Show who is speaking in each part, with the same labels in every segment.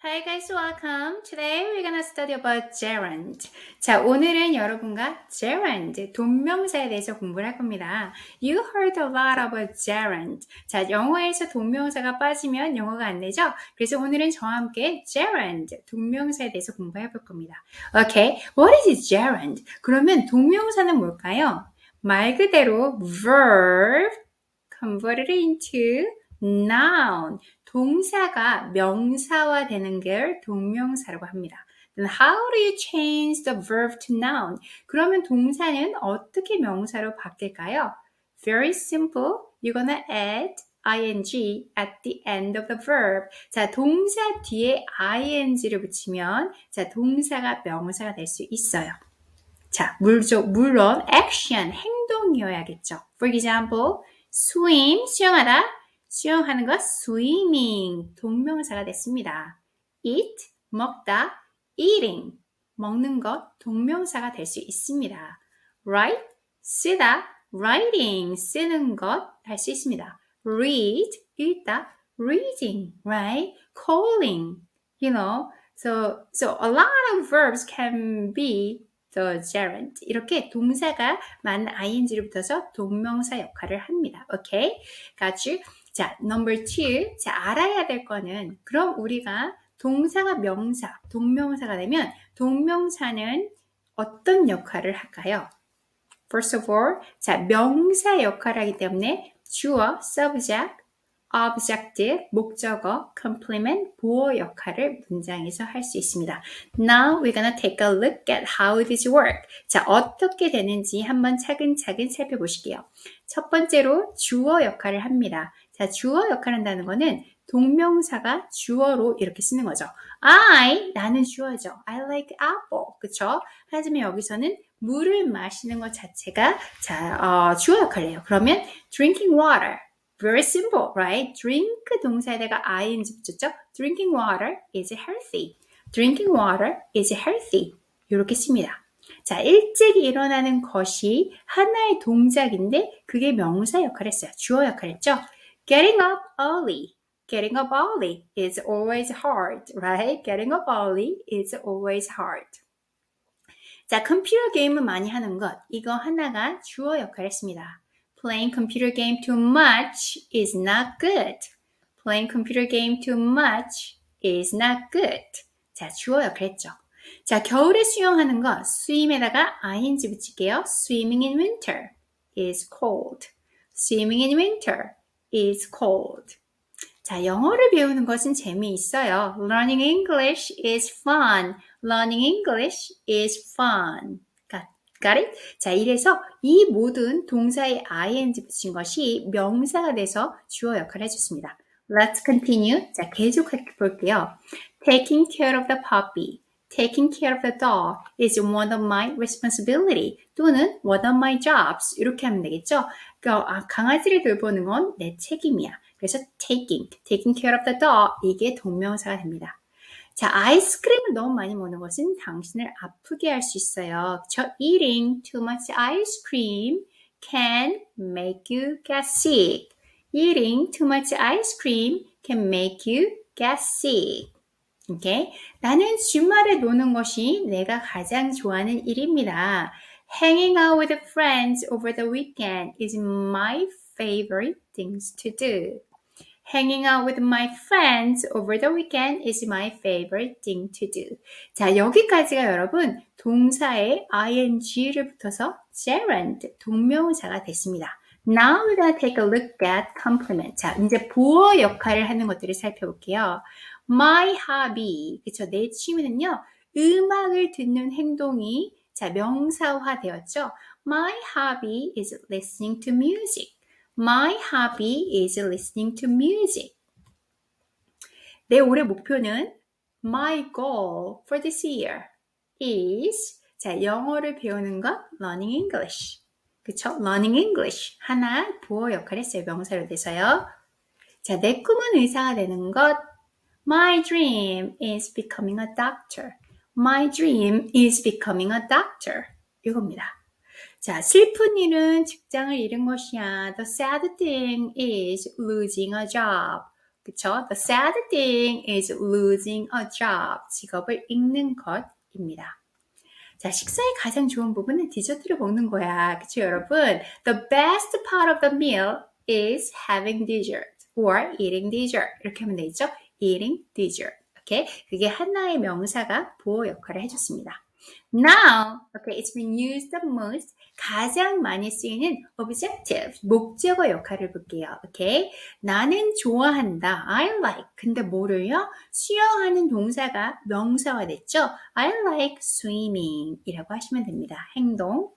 Speaker 1: Hi guys, welcome. Today we're gonna study about gerund. 자, 오늘은 여러분과 gerund, 동명사에 대해서 공부를 할 겁니다. You heard a lot about gerund. 자, 영어에서 동명사가 빠지면 영어가 안 되죠? 그래서 오늘은 저와 함께 gerund, 동명사에 대해서 공부해 볼 겁니다. Okay, what is gerund? 그러면 동명사는 뭘까요? 말 그대로 verb converted into noun. 동사가 명사화 되는 걸 동명사라고 합니다. How do you change the verb to noun? 그러면 동사는 어떻게 명사로 바뀔까요? Very simple. You're gonna add ing at the end of the verb. 자, 동사 뒤에 ing를 붙이면 자, 동사가 명사가 될 수 있어요. 자, 물론, 물론 action, 행동이어야겠죠. For example, swim, 수영하다. 수영하는 것 swimming 동명사가 됐습니다. eat 먹다 eating 먹는 것 동명사가 될 수 있습니다. write 쓰다 writing 쓰는 것 할 수 있습니다. read 읽다 reading right calling you know so so a lot of verbs can be the gerund 이렇게 동사가 많은 ing를 붙어서 동명사 역할을 합니다. 오케이? got you? 자, number two. 자, 알아야 될 거는 그럼 우리가 동사가 명사, 동명사가 되면 동명사는 어떤 역할을 할까요? First of all, 자, 명사 역할을 하기 때문에 주어, subject, object, 목적어, complement, 보어 역할을 문장에서 할 수 있습니다. Now we're gonna take a look at how this work. 자, 어떻게 되는지 한번 차근차근 살펴보실게요. 첫 번째로 주어 역할을 합니다. 자, 주어 역할 한다는 거는 동명사가 주어로 이렇게 쓰는 거죠. I, 나는 주어죠. I like apple. 그쵸? 하지만 여기서는 물을 마시는 것 자체가 자, 어, 주어 역할을 해요. 그러면 drinking water. Very simple, right? drink 동사에다가 ing 붙였죠? Drinking water is healthy. Drinking water is healthy. 이렇게 씁니다. 자, 일찍 일어나는 것이 하나의 동작인데 그게 명사 역할을 했어요. 주어 역할을 했죠? Getting up early. Getting up early is always hard, right? Getting up early is always hard. 자, 컴퓨터 게임을 많이 하는 것. 이거 하나가 주어 역할을 했습니다. Playing computer game too much is not good. Playing computer game too much is not good. 자, 주어 역할 했죠. 자, 겨울에 수영하는 것. swim에다가 ing 붙일게요. Swimming in winter is cold. Swimming in winter is cold. 자, 영어를 배우는 것은 재미있어요. Learning English is fun. Learning English is fun. Got it? 자, 이래서 이 모든 동사에 ing 붙인 것이 명사가 돼서 주어 역할을 해줬습니다. Let's continue. 자, 계속해 볼게요. Taking care of the puppy. Taking care of the dog is one of my responsibility 또는 one of my jobs 이렇게 하면 되겠죠. 그러니까 아, 강아지를 돌보는 건 내 책임이야. 그래서 taking, taking care of the dog 이게 동명사가 됩니다. 자, 아이스크림을 너무 많이 먹는 것은 당신을 아프게 할 수 있어요. 저 eating too much ice cream can make you get sick. Eating too much ice cream can make you get sick. 오케이? 나는 주말에 노는 것이 내가 가장 좋아하는 일입니다. Hanging out with friends over the weekend is my favorite things to do. Hanging out with my friends over the weekend is my favorite thing to do. 자, 여기까지가 여러분 동사에 ing를 붙어서 gerund, 동명사가 됐습니다. Now we're gonna take a look at complement. 자, 이제 보어 역할을 하는 것들을 살펴볼게요. My hobby, 그쵸? 내 취미는요, 음악을 듣는 행동이 자, 명사화 되었죠? My hobby is listening to music. My hobby is listening to music. 내 올해 목표는 My goal for this year is 자, 영어를 배우는 것 learning English. 그쵸? learning English. 하나 보어 역할을 했어요. 명사로 돼서요. 자, 내 꿈은 의사가 되는 것 My dream is becoming a doctor. My dream is becoming a doctor. 이겁니다. 자, 슬픈 일은 직장을 잃은 것이야. The sad thing is losing a job. 그쵸? The sad thing is losing a job. 직업을 잃는 것입니다. 자, 식사의 가장 좋은 부분은 디저트를 먹는 거야. 그쵸, 여러분? The best part of the meal is having dessert or eating dessert. 이렇게 하면 되겠죠? eating dessert. 오케이? 그게 하나의 명사가 보호 역할을 해줬습니다. Now, okay, it's been used the most. 가장 많이 쓰이는 objective, 목적어 역할을 볼게요. 오케이? 나는 좋아한다. I like. 근데 뭐를요? 수영하는 동사가 명사화 됐죠? I like swimming 이라고 하시면 됩니다. 행동.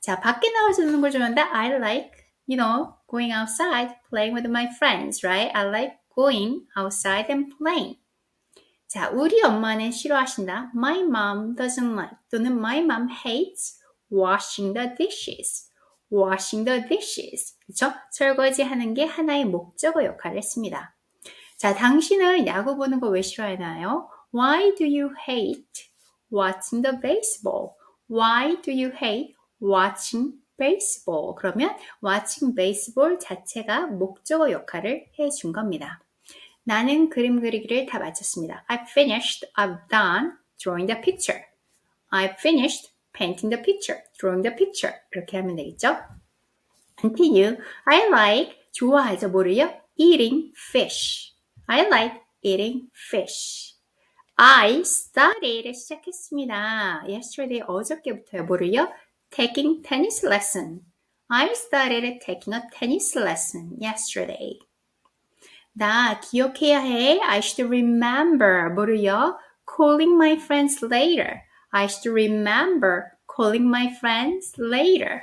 Speaker 1: 자, 밖에 나와서 노는 걸 좋아한다. I like, you know, going outside, playing with my friends, right? I like going outside and playing. 자, 우리 엄마는 싫어하신다. My mom doesn't like 또는 my mom hates washing the dishes. washing the dishes. 그쵸? 설거지 하는 게 하나의 목적어 역할을 했습니다. 자, 당신은 야구 보는 거 왜 싫어하나요? Why do you hate watching the baseball? Why do you hate watching baseball? 그러면 watching baseball 자체가 목적어 역할을 해준 겁니다. 나는 그림 그리기를 다 마쳤습니다. I finished, I've done drawing the picture. I finished painting the picture, drawing the picture. 이렇게 하면 되겠죠? Continue. I like, 좋아하죠. 뭐를요? Eating fish. I like eating fish. I started, 시작했습니다. Yesterday, 어저께부터요. 뭐를요? Taking tennis lesson. I started taking a tennis lesson yesterday. 나 기억해야 해. I should remember. 뭐를요? Calling my friends later. I should remember calling my friends later.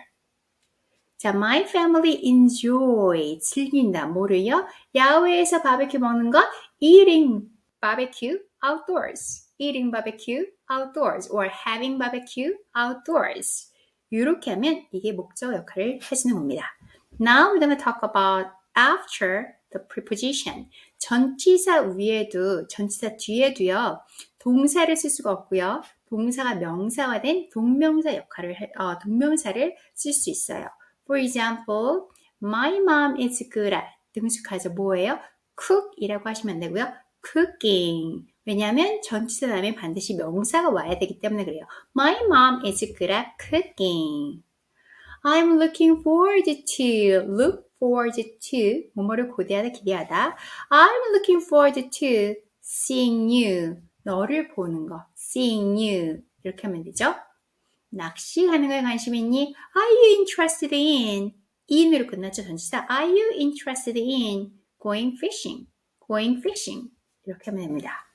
Speaker 1: 자, my family enjoy. 즐긴다. 뭐를요? 야외에서 바베큐 먹는 것. Eating barbecue outdoors. Eating barbecue outdoors. Or having barbecue outdoors. 이렇게 하면 이게 목적 역할을 해주는 겁니다. Now we're going to talk about after the preposition. 전치사 위에도, 전치사 뒤에도요, 동사를 쓸 수가 없고요. 동사가 명사화된 동명사 역할을, 어, 동명사를 쓸 수 있어요. For example, my mom is good at 능숙하죠. 뭐예요? cook이라고 하시면 되고요. cooking. 왜냐하면 전치사 다음에 반드시 명사가 와야 되기 때문에 그래요. My mom is good at cooking. I'm looking forward to look forward to 뭐뭐를 고대하다 기대하다. I'm looking forward to seeing you 너를 보는 거 seeing you 이렇게 하면 되죠. 낚시하는 거에 관심 있니? Are you interested in? in으로 끝났죠 전치사. Are you interested in going fishing? going fishing 이렇게 하면 됩니다.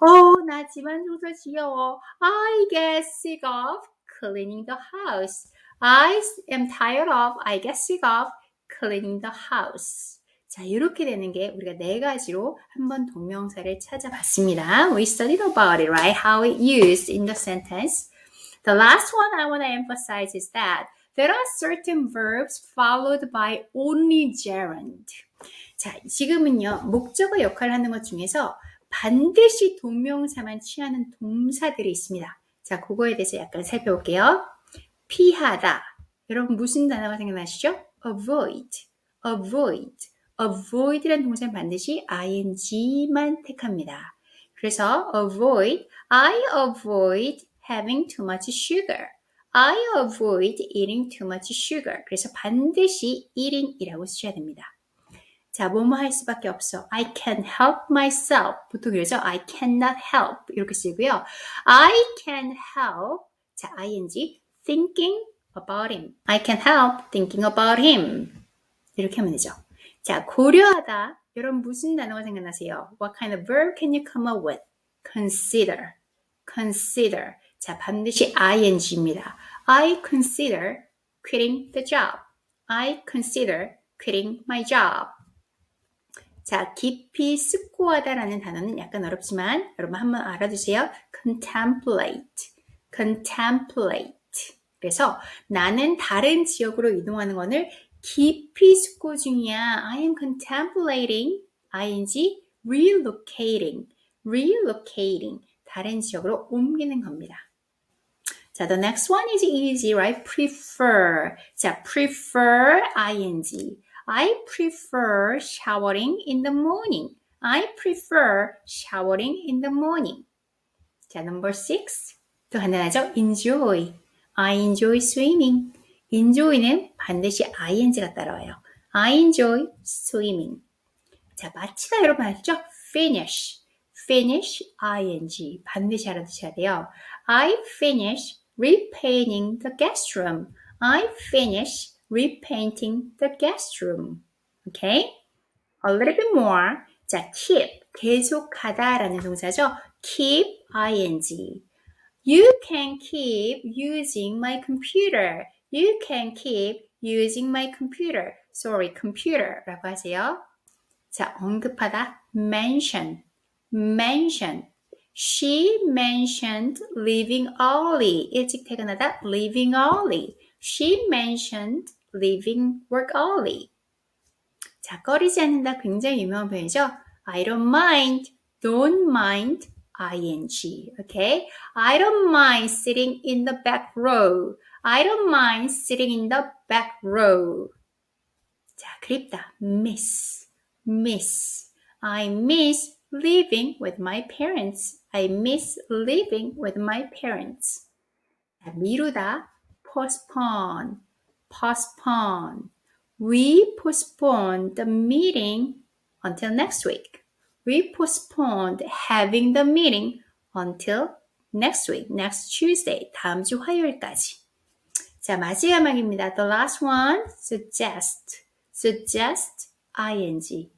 Speaker 1: 어, 나 집안 청소 지겨워. I get sick of cleaning the house. I am tired of, I get sick of cleaning the house. 자, 이렇게 되는 게 우리가 네 가지로 한번 동명사를 찾아봤습니다. We studied about it, right? How it used in the sentence. The last one I want to emphasize is that there are certain verbs followed by only gerund. 자, 지금은요, 목적어 역할을 하는 것 중에서 반드시 동명사만 취하는 동사들이 있습니다. 자, 그거에 대해서 약간 살펴볼게요. 피하다. 여러분 무슨 단어가 생각나시죠? Avoid, avoid, avoid라는 동사는 반드시 ing만 택합니다. 그래서 avoid, I avoid having too much sugar. I avoid eating too much sugar. 그래서 반드시 eating이라고 쓰셔야 됩니다. 자, 뭐뭐 할 수밖에 없어. I can help myself. 보통 그러죠. I cannot help. 이렇게 쓰고요. I can help. 자, ing. thinking about him. I can help thinking about him. 이렇게 하면 되죠. 자, 고려하다. 여러분 무슨 단어가 생각나세요? What kind of verb can you come up with? Consider. Consider. 자, 반드시 ing입니다. I consider quitting the job. I consider quitting my job. 자, 깊이 숙고하다라는 단어는 약간 어렵지만 여러분 한번 알아두세요. contemplate. contemplate. 그래서 나는 다른 지역으로 이동하는 것을 깊이 숙고 중이야. I am contemplating, ing, relocating, relocating. 다른 지역으로 옮기는 겁니다. 자, the next one is easy, right? prefer. 자, prefer, ing. I prefer showering in the morning. I prefer showering in the morning. 자, number six. 또 간단하죠? enjoy. I enjoy swimming. enjoy는 반드시 ing가 따라와요. I enjoy swimming. 자, 마치다 여러분 아시죠? finish. finish ing. 반드시 알아두셔야 돼요. I finish repainting the guest room. I finish repainting the guest room. Okay? A little bit more. 자, keep. 계속하다 라는 동사죠. keep ing. You can keep using my computer. You can keep using my computer. Sorry, computer라고 하세요. 자, 언급하다. mention. mention. She mentioned leaving early. 일찍 퇴근하다. leaving early. She mentioned leaving work early. 자, 꺼리지 않는다. 굉장히 유명한 표현이죠. I don't mind. Don't mind. ing. Okay? I don't mind sitting in the back row. I don't mind sitting in the back row. 자, 그립다. miss. miss. I miss living with my parents. I miss living with my parents. 자, 미루다. postpone. postpone. We postponed the meeting until next week. We postponed having the meeting until next week, next Tuesday, 다음 주 화요일까지. 자, 마지막입니다. The last one, suggest. Suggest, ing.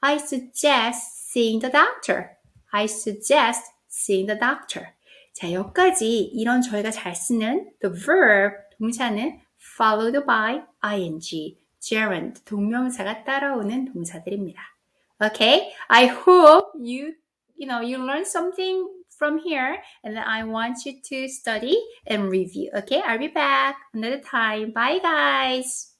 Speaker 1: I suggest seeing the doctor. I suggest seeing the doctor. 자, 여기까지 이런 저희가 잘 쓰는 the verb, 동사는 followed by ing, gerund, 동명사가 따라오는 동사들입니다. Okay? I hope you, you know, you learn something from here and then I want you to study and review. Okay? I'll be back another time. Bye guys!